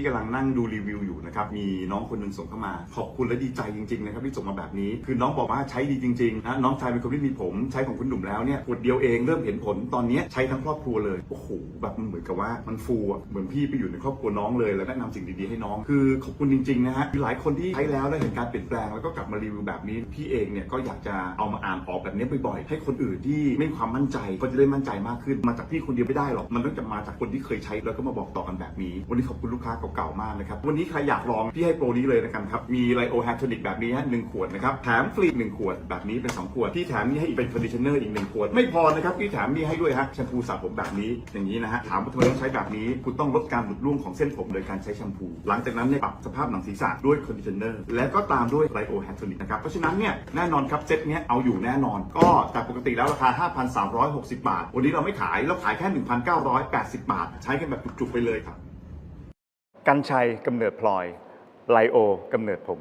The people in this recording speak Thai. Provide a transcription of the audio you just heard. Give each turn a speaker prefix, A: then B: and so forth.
A: ที่กำลังนั่งดูรีวิวอยู่นะครับ มีน้องคนหนึ่งส่งเข้ามา ขอบคุณและดีใจจริงๆนะครับที่ส่งมาแบบนี้ คือน้องบอกว่าใช้ดีจริงๆนะน้องชายเป็นคนที่มีผม ใช้ของคุณหนุ่มแล้วเนี่ยขวดเดียวเองเริ่มเห็นผล ตอนนี้ใช้ทั้งครอบครัวเลย โอ้โห แบบมันเหมือนกับว่ามันฟูอะเหมือนพี่ไปอยู่ในครอบครัวน้องเลยแล้วแนะนำสิ่งดีๆให้น้อง คือขอบคุณจริงๆนะฮะมีหลายคนที่ใช้แล้วแล้วเห็นการเปลี่ยนแปลงแล้วก็กลับมารีวิวแบบนี้ พี่เองเนี่ยก็อยากจะเอามาอ่านออกแบบนี้บ่อยๆ ให้คนอื่นที่ไม่มีความมั่นใจก็จะได้มั่นใจมากขึ้น มาจากพี่คนเดียวไม่ได้หรอก มันต้องจะมาจากคนที่เคยใช้แล้วก็มาบอกต่อกันแบบนี้ วันนี้ขอบคุณลูกค้าเก่าๆมากนะครับ วันนี้ใครอยากลองพี่ให้โปรนี้เลยนะครับครับ มีไลโอแฮทโทนิกแบบนี้ฮะหนึ่งขวดนะครับ แถมฟรีหนึ่งขวดแบบนี้เป็นสองขวด ที่แถมนี่ให้อีกเป็นคอนดิชเนอร์อีกหนึ่งขวด ไม่พอนะครับพี่แถมนี่ให้ด้วยฮะแชมพูสระผมแบบนี้อย่างนี้นะฮะ ถามว่าทำไมต้องใช้แบบนี้ คุณต้องลดการหลุดร่วงของเส้นผมโดยการใช้แชมพู หลังจากนั้นเนี่ยปรับสภาพหนังศีรษะด้วยคอนดิชเนอร์ แล้วก็ตามด้วยไลโอแฮทโทนิกนะครับ เพราะฉะนั้นเนี่ยแน่นอนครับเซตเนี้ยเอาอยู่แน่นอน ก็จากปกติแล้วราคา 5,360 บาท วันนี้เราไม่ขายเราขายแค่ 1,980 บาท ใช้กันแบบจุกๆไปเลยครับ กันชัยกำเนิดพลอยไลโอกำเนิดผม